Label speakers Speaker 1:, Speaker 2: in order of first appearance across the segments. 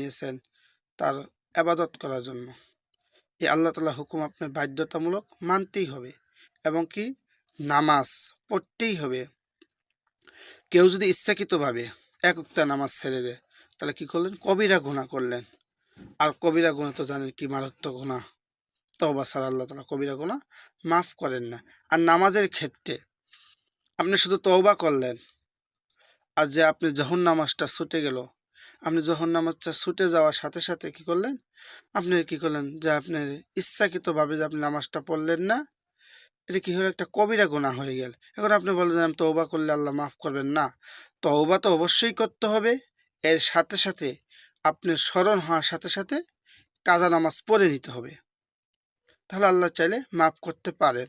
Speaker 1: নিয়েছেন তার আবাদত করার জন্য। এই আল্লাহ তালা হুকুম আপনার বাধ্যতামূলক মানতেই হবে এবং কি নামাজ পড়তেই হবে। কেউ যদি ইচ্ছাকৃতভাবে এক উক্তা নামাজ ছেড়ে দেয়, তাহলে কি করলেন? কবিরা গুণা করলেন। আর কবিরা গুণা তো জানেন কি মারাত্মক গুণা তবা সার আল্লাহ তালা কবিরা গুণা মাফ করেন না। আর নামাজের ক্ষেত্রে আপনি শুধু তওবা করলেন, আর যে আপনি যখন নামাজটা ছুটে গেল আপনি যখন নামাজটা ছুটে যাওয়ার সাথে সাথে কি করলেন? আপনি কি করলেন? যে আপনি ইচ্ছাকৃতভাবে যে আপনি নামাজটা পড়লেন না, এটা কি হলো? একটা কবিরা গোনা হয়ে গেল। এখন আপনি বলেন যে আমি তওবা করলে আল্লাহ মাফ করবেন। না, তওবা তো অবশ্যই করতে হবে। এর সাথে সাথে আপনি স্মরণ হওয়ার সাথে সাথে কাজা নামাজ পড়ে নিতে হবে। তাহলে আল্লাহ চাইলে মাফ করতে পারে।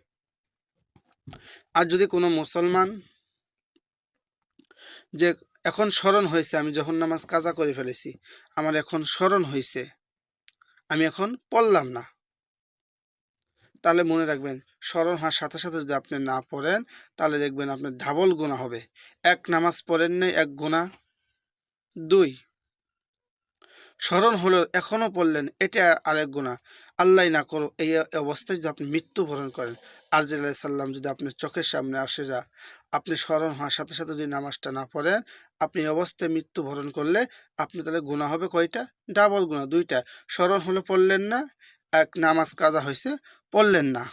Speaker 1: আর যদি কোনো মুসলমান যে এখন স্মরণ হয়েছে, আমি যখন নামাজ কাজা করে ফেলেছি, আমার এখন স্মরণ হয়েছে। আমি এখন পড়লাম না। তাহলে মনে রাখবেন, স্মরণ হওয়ার সাথে সাথে যদি আপনি না পড়েন, তাহলে দেখবেন আপনার ডাবল গোনা হবে। এক নামাজ পড়েন নাই, এক গোনা দুই স্মরণ হলো এখনও পড়লেন এটা আরেক গুণা আল্লাহ না করো এই অবস্থায় যদি আপনি মৃত্যুবরণ করেন, আরজ সাল্লাম যদি আপনার চোখের সামনে আসে যা, আপনি স্মরণ হওয়ার সাথে সাথে যদি নামাজটা না পড়েন, আপনি অবস্থায় মৃত্যুবরণ করলে আপনি তাহলে গুণা হবে কয়টা? ডাবল গুণা দুইটা। স্মরণ হলে, পড়লেন না, এক নামাজ কাজা হয়েছে, পড়লেন না।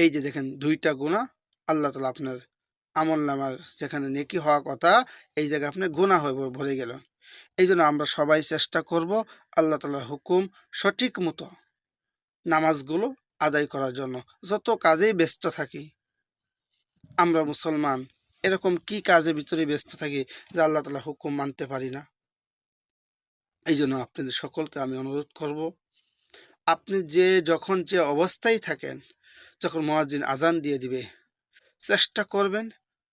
Speaker 1: এই যে দেখেন, দুইটা গুণা আল্লাহ তালা আপনার আমল নামার যেখানে নেকি হওয়া কথা, এই জায়গায় আপনার গুণা হয়ে ভরে গেল। এই জন্য আমরা সবাই চেষ্টা করব আল্লাহ তালার হুকুম সঠিক মতো নামাজগুলো আদায় করার জন্য। যত কাজেই ব্যস্ত থাকি, আমরা মুসলমান, এরকম কি কাজের ভিতরে ব্যস্ত থাকি যে আল্লাহ তালা হুকুম মানতে পারি না? এই জন্য আপনাদের সকলকে আমি অনুরোধ করব, আপনি যে যখন যে অবস্থায় থাকেন, যখন মহাজিন আজান দিয়ে দিবে, চেষ্টা করবেন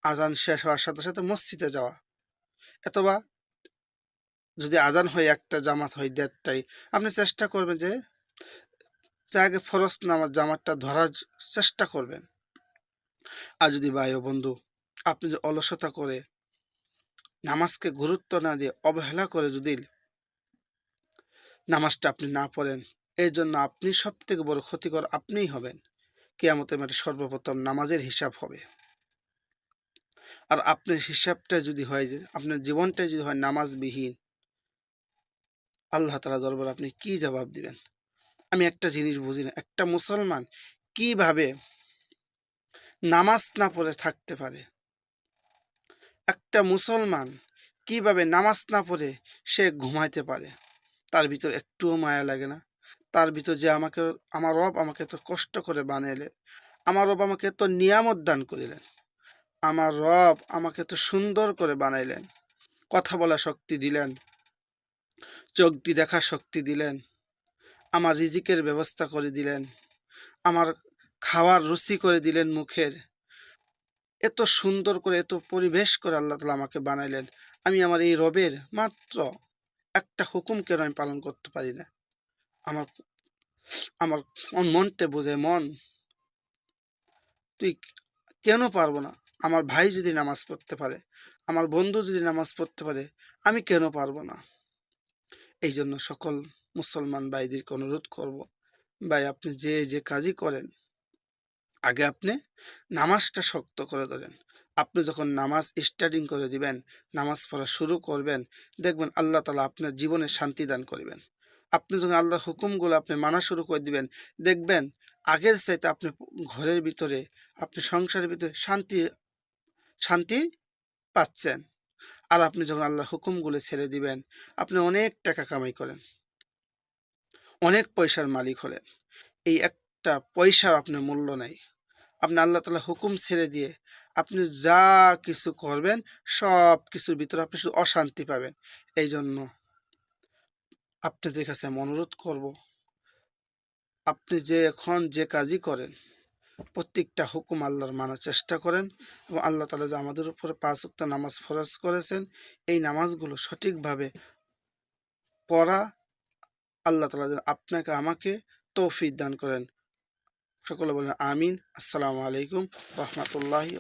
Speaker 1: আজান শেষ হওয়ার সাথে সাথে মসজিদে যাওয়া। অথবা যদি আজান হয় একটা, জামাত হয় দেড়টাই আপনি চেষ্টা করবেন যে আগে ফরস নামাজ, জামাতটা ধরার চেষ্টা করবেন। আর যদি ভাই ও বন্ধু, আপনি যে অলসতা করে নামাজকে গুরুত্ব না দিয়ে অবহেলা করে যদি নামাজটা আপনি না পড়েন এই জন্য আপনি সব থেকে বড় ক্ষতিকর আপনিই হবেন। কেয়ামতের মাঠে সর্বপ্রথম নামাজের হিসাব হবে। আর আপনার হিসাবটা যদি হয় যে, আপনার জীবনটা যদি হয় নামাজবিহীন আল্লাহ তালা দরবার আপনি কি জবাব দিবেন? আমি একটা জিনিস বুঝি না, একটা মুসলমান কীভাবে নামাজ না পড়ে থাকতে পারে? একটা মুসলমান কীভাবে নামাজ না পড়ে সে ঘুমাইতে পারে? তার ভিতর একটুও মায়া লাগে না। তার ভিতর যে আমাকে, আমার রব আমাকে তো কষ্ট করে বানাইলেন, আমার রব আমাকে তো নিয়ামত দান করিলেন, আমার রব আমাকে তো সুন্দর করে বানাইলেন, কথা বলা শক্তি দিলেন চোখ দিয়ে দেখার শক্তি দিলেন। আমার রিজিকের ব্যবস্থা করে দিলেন। আমার খাওয়ার রুচি করে দিলেন মুখের। এত সুন্দর করে, এত পরিবেশ করে আল্লাহ তালা আমাকে বানাইলেন। আমি আমার এই রবের মাত্র একটা হুকুম কেন আমি পালন করতে পারি না? আমার আমার মন মনটা বোঝে, মন। তুই কেন পারব না? আমার ভাই যদি নামাজ পড়তে পারে, আমার বন্ধু যদি নামাজ পড়তে পারে, আমি কেন পারব না? এই জন্য সকল মুসলমান ভাইদেরকে অনুরোধ করব, ভাই আপনি যে যে কাজই করেন, আগে আপনি নামাজটা শক্ত করে ধরেন। আপনি যখন নামাজ স্টার্টিং করে দিবেন, নামাজ পড়া শুরু করবেন, দেখবেন আল্লাহ তালা আপনার জীবনে শান্তি দান করবেন। আপনি যখন আল্লাহর হুকুমগুলো আপনি মানা শুরু করে দিবেন, দেখবেন আগের চাইতে আপনি ঘরের ভিতরে, আপনি সংসারের ভিতরে শান্তি শান্তি পাচ্ছেন। আর আপনি যখন আল্লাহর হুকুমগুলো ছেড়ে দিবেন, আপনি অনেক টাকা কামাই করেন। অনেক পয়সার মালিক হলেন। এই একটা পয়সার আপনার মূল্য নেই। আপনি আল্লাহ তালা হুকুম ছেড়ে দিয়ে আপনি যা কিছু করবেন, সব কিছুর ভিতরে আপনি শুধু অশান্তি পাবেন। এই জন্য আপনাদের কাছে আমি অনুরোধ করব, আপনি যে এখন যে কাজই করেন প্রত্যেকটা হুকুম আল্লাহর মানার চেষ্টা করেন এবং আল্লাহ তালা যে আমাদের উপরে পাঁচ উক্ত নামাজ ফরজ করেছেন, এই নামাজগুলো সঠিকভাবে পড়া আল্লাহ তালা যেন আপনাকে, আমাকে তৌফিক দান করেন। সকলে বলেন আমিন। আসসালামু আলাইকুম রহমতুল্লাহি